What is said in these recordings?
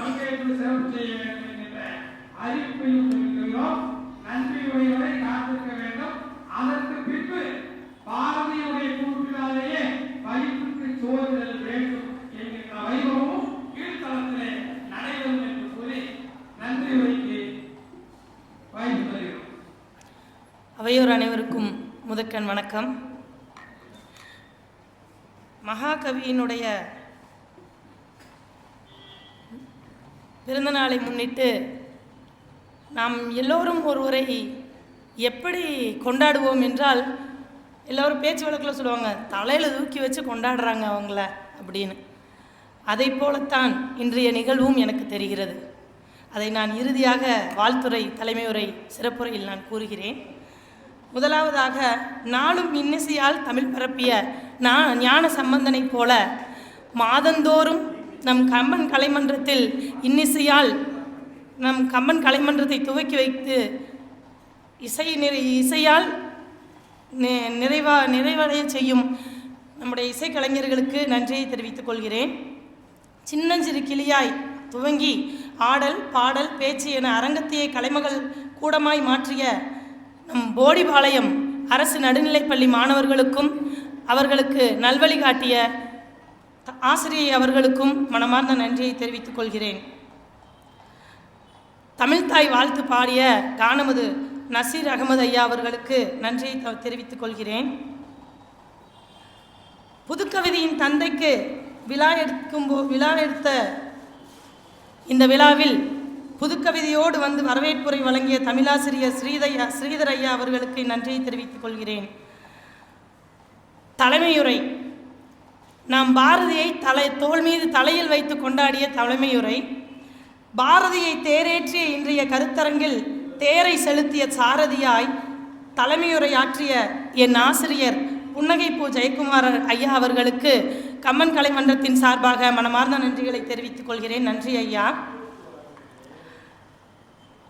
பங்கேற்று சிறப்பு செய்ய வேண்டும் என்கின்ற அறிவிப்பையும் காத்திருக்க வேண்டும் அதற்கு பின்பு பாரதியுடைய வயிற்றுக்கு சோறுதல் வேண்டும் என்கின்ற வைபவமும் கீழ்த்தளத்திலே நடைபெறும் என்று கூறி நன்றி வாய்ப்பு தருகிறோம் அவையோர் அனைவருக்கும் முதற்கண் வணக்கம். மகாகவியினுடைய பிறந்த நாளை முன்னிட்டு நாம் எல்லோரும் ஒருவரை எப்படி கொண்டாடுவோம் என்றால் எல்லோரும் பேச்சு வழக்கில் சொல்லுவாங்க தலையில் தூக்கி வச்சு கொண்டாடுறாங்க அவங்கள அப்படின்னு. அதை போலத்தான் இன்றைய நிகழ்வும் எனக்கு தெரிகிறது. அதை நான் இறுதியாக வாழ்த்துறை தலைமையுரை சிறப்புரையில் நான் கூறுகிறேன். முதலாவதாக நாளும் இன்னிசையால் தமிழ் பரப்பிய நான் ஞான சம்பந்தனை போல மாதந்தோறும் நம் கம்பன் கலைமன்றத்தில் இன்னிசையால் நம் கம்பன் கலைமன்றத்தை துவக்கி வைத்து இசை நிறை இசையால் நிறைவா நிறைவடைய செய்யும் நம்முடைய இசைக்கலைஞர்களுக்கு நன்றியை தெரிவித்துக் கொள்கிறேன். சின்னஞ்சிறு கிளியாய் துவங்கி ஆடல் பாடல் பேச்சு என அரங்கத்தையே கலைமகள் கூடமாய் மாற்றிய நம் போடிபாளையம் அரசு நடுநிலைப்பள்ளி மாணவர்களுக்கும் அவர்களுக்கு நல்வழி காட்டிய ஆசிரியை அவர்களுக்கும் மனமார்ந்த நன்றியை தெரிவித்துக் கொள்கிறேன். தமிழ்தாய் வாழ்த்து பாடிய கானமது நசீர் அகமது ஐயா அவர்களுக்கு நன்றியை தெரிவித்துக் கொள்கிறேன். புதுக்கவிதையின் தந்தைக்கு விழா எடுக்கும் போ விழா எடுத்த இந்த விழாவில் புதுக்கவிதையோடு வந்து வரவேற்புரை வழங்கிய தமிழாசிரியர் ஸ்ரீதையா ஸ்ரீதர் ஐயா அவர்களுக்கு நன்றியை தெரிவித்துக் கொள்கிறேன். தலைமையுரை நாம் பாரதியை தலை தோள் மீது தலையில் வைத்து கொண்டாடிய தலைமையுரை பாரதியை தேரேற்றிய இன்றைய கருத்தரங்கில் தேரை செலுத்திய சாரதியாய் தலைமையுரையாற்றிய என் ஆசிரியர் புன்னகைப்பூ ஜெயக்குமார் ஐயா அவர்களுக்கு கம்மன் கலைமன்றத்தின் சார்பாக மனமார்ந்த நன்றிகளை தெரிவித்துக் கொள்கிறேன். நன்றி ஐயா.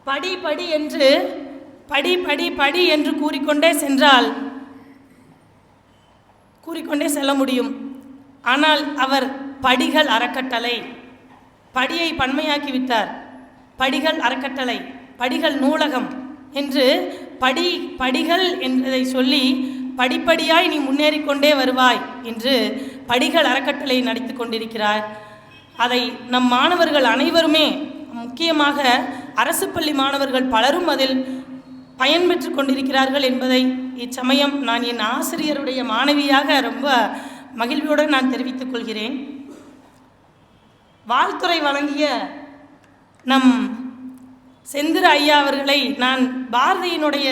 படி படி என்று படி படி படி என்று கூறிக்கொண்டே சென்றால் கூறிக்கொண்டே செல்ல முடியும். ஆனால் அவர் படிகள் அறக்கட்டளை. படியை பன்மையாக்கி விட்டார். படிகள் அறக்கட்டளை படிகள் நூலகம் என்று படி படிகள் என்பதை சொல்லி படிப்படியாய் நீ முன்னேறிக்கொண்டே வருவாய் என்று படிகள் அறக்கட்டளை நடித்து கொண்டிருக்கிறார். அதை நம் மாணவர்கள் அனைவருமே முக்கியமாக அரசு பள்ளி மாணவர்கள் பலரும் அதில் பயன்பெற்று கொண்டிருக்கிறார்கள் என்பதை இச்சமயம் நான் என் ஆசிரியருடைய மாணவியாக ரொம்ப மகிழ்வியுடன் நான் தெரிவித்துக் கொள்கிறேன். வாழ்த்துறை வழங்கிய நம் செந்திர ஐயா அவர்களை நான் பாரதியினுடைய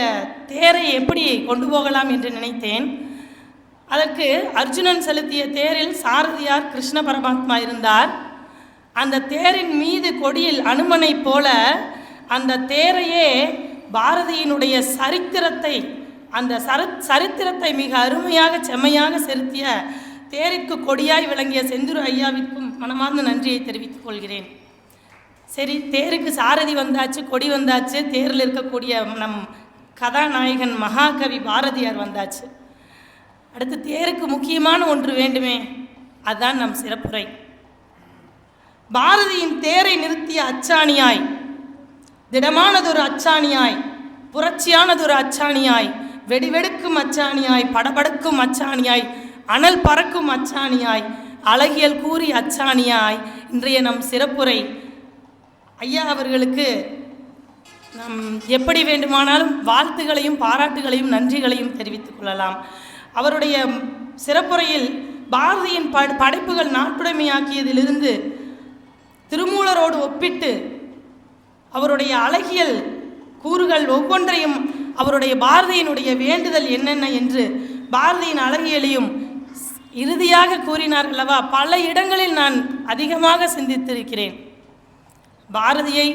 தேரை எப்படி கொண்டு போகலாம் என்று நினைத்தேன். அதற்கு அர்ஜுனன் செலுத்திய தேரில் சாரதியார் கிருஷ்ண பரமாத்மா இருந்தார். அந்த தேரின் மீது கொடியில் அனுமனைப் போல அந்த தேரையே பாரதியினுடைய சரித்திரத்தை அந்த சர சரித்திரத்தை மிக அருமையாக செம்மையாக செலுத்திய தேருக்கு கொடியாய் விளங்கிய செந்துரு ஐயாவிற்கும் மனமார்ந்த நன்றியை தெரிவித்துக் கொள்கிறேன். சரி தேருக்கு சாரதி வந்தாச்சு கொடி வந்தாச்சு தேரில் இருக்கக்கூடிய நம் கதாநாயகன் மகாகவி பாரதியார் வந்தாச்சு. அடுத்து தேருக்கு முக்கியமான ஒன்று வேண்டுமே அதுதான் நம் சிறப்புரை. பாரதியின் தேரை நிறுத்திய அச்சாணியாய் திடமானதொரு அச்சாணியாய் புரட்சியானதொரு அச்சாணியாய் வெடிவெடுக்கும் அச்சாணியாய் படபடுக்கும் அச்சாணியாய் அனல் பறக்கும் அச்சாணியாய் அழகியல் கூறி அச்சாணியாய் இன்றைய நம் சிறப்புரை. ஐயா அவர்களுக்கு நாம் எப்படி வேண்டுமானாலும் வாழ்த்துகளையும் பாராட்டுகளையும் நன்றிகளையும் தெரிவித்துக் கொள்ளலாம். அவருடைய சிறப்புரையில் பாரதியின் ப படைப்புகள் நாட்டுடைமையாக்கியதிலிருந்து திருமூலரோடு ஒப்பிட்டு அவருடைய அழகியல் கூறுகள் ஒவ்வொன்றையும் அவருடைய பாரதியினுடைய வேண்டுதல் என்னென்ன என்று பாரதியின் அழகியலையும் இறுதியாக கூறினார் அல்லவா பல இடங்களில் நான் அதிகமாக சிந்தித்திருக்கிறேன். பாரதியை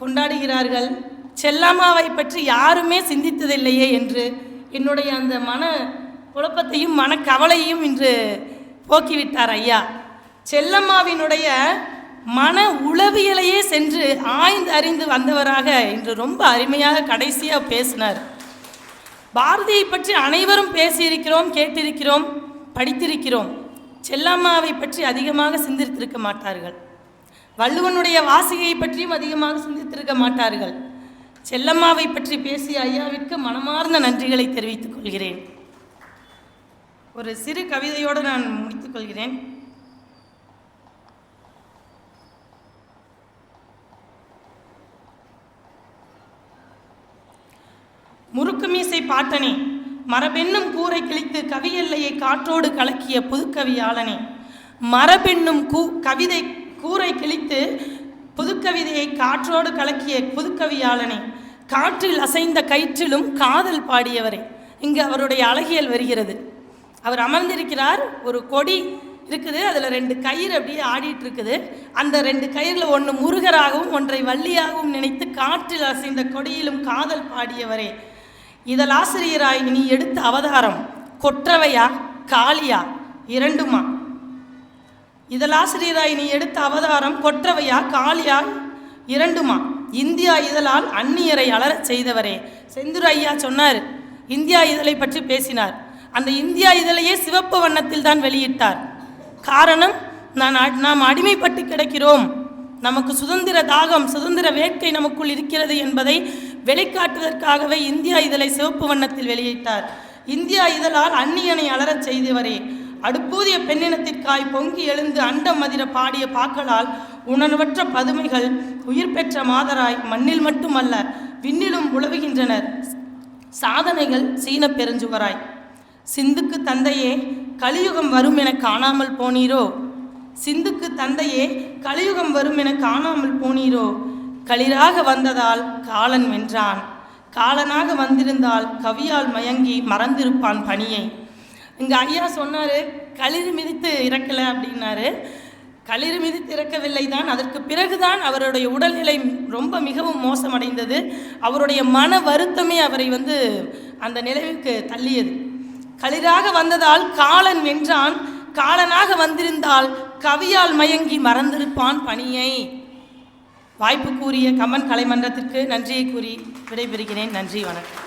கொண்டாடுகிறார்கள் செல்லம்மாவை பற்றி யாருமே சிந்தித்ததில்லையே என்று என்னுடைய அந்த மன குழப்பத்தையும் மனக்கவலையும் இன்று போக்கிவிட்டார் ஐயா. செல்லம்மாவினுடைய மன உளவியலையே சென்று ஆய்ந்து அறிந்து வந்தவராக இன்று ரொம்ப அருமையாக கடைசியாக பேசினார். பாரதியை பற்றி அனைவரும் பேசியிருக்கிறோம் கேட்டிருக்கிறோம். படித்திருக்கிறோம். செல்லம்மாவை பற்றி அதிகமாக சிந்தித்திருக்க மாட்டார்கள். வள்ளுவனுடைய வாசிகையை பற்றியும் அதிகமாக சிந்தித்திருக்க மாட்டார்கள். செல்லம்மாவை பற்றி பேசிய ஐயாவிற்கு மனமார்ந்த நன்றிகளை தெரிவித்துக் கொள்கிறேன். ஒரு சிறு கவிதையோடு நான் முடித்துக் கொள்கிறேன். முறுக்கு மீசை பாட்டனே மரபென்னும் கூரை கிழித்து கவியெல்லையை காற்றோடு கலக்கிய புதுக்கவியாளனே மரபென்னும் கூ கவிதை கூரை கிழித்து புதுக்கவிதையை காற்றோடு கலக்கிய புதுக்கவியாளனே காற்றில் அசைந்த கயிற்றிலும் காதல் பாடியவரே. இங்கு அவருடைய அழகியல் வருகிறது. அவர் அமர்ந்திருக்கிறார். ஒரு கொடி இருக்குது. அதில் ரெண்டு கயிறு அப்படியே ஆடிட்டு இருக்குது அந்த ரெண்டு கயிறில் ஒன்று முருகராகவும் ஒன்றை வள்ளியாகவும் நினைத்து காற்றில் அசைந்த கொடியிலும் காதல் பாடியவரே. இதழாசிரியராய் நீ எடுத்த அவதாரம் கொற்றவையா காளியா இரண்டுமா? இதழாசிரியராய் நீ எடுத்த அவதாரம் கொற்றவையா காளியா இரண்டுமா? இந்தியா இதழால் அந்நியரை அலறச் செய்தவரே. செந்துரு ஐயா சொன்னார் இந்தியா இதழை பற்றி பேசினார். அந்த இந்தியா இதழையே சிவப்பு வண்ணத்தில் தான் வெளியிட்டார். காரணம் நான் அ- நாம் அடிமைப்பட்டு கிடக்கிறோம். நமக்கு சுதந்திர தாகம் சுதந்திர வேட்கை நமக்குள் இருக்கிறது என்பதை வெளிக்காட்டுவதற்காகவே இந்தியா இதழை சிவப்பு வண்ணத்தில் வெளியிட்டார். இந்தியா இதழால் அந்நியனை அலறச் செய்தவரே. அடுப்பூதிய பெண்ணினத்திற்காய் பொங்கி எழுந்து அண்டம் மதிர பாடிய பாக்களால் உணர்வற்ற பதுமைகள் உயிர் பெற்ற மாதராய் மண்ணில் மட்டுமல்ல விண்ணிலும் உழவுகின்றனர். சாதனைகள் சீன பெருஞ்சுவராய். சிந்துக்கு தந்தையே கலியுகம் வரும் என காணாமல் போனீரோ? சிந்துக்கு தந்தையே கலியுகம் வரும் என காணாமல் போனீரோ? களிராக வந்ததால் காலன் வென்றான். காலனாக வந்திருந்தால் கவியால் மயங்கி மறந்திருப்பான் பணியை. இங்கே ஐயா சொன்னார் களிர் மிதித்து இறக்கலை அப்படின்னாரு. களிர் மிதித்து இறக்கவில்லை தான் அதற்கு பிறகுதான் அவருடைய உடல்நிலை ரொம்ப மிகவும் மோசமடைந்தது. அவருடைய மன வருத்தமே அவரை வந்து அந்த நிலைவுக்கு தள்ளியது. களிராக வந்ததால் காலன் வென்றான். காலனாக வந்திருந்தால் கவியால் மயங்கி மறந்திருப்பான் பணியை. வாய்ப்பு கூறிய கமன் கலைமன்றத்திற்கு நன்றியை கூறி விடைபெறுகிறேன். நன்றி வணக்கம்.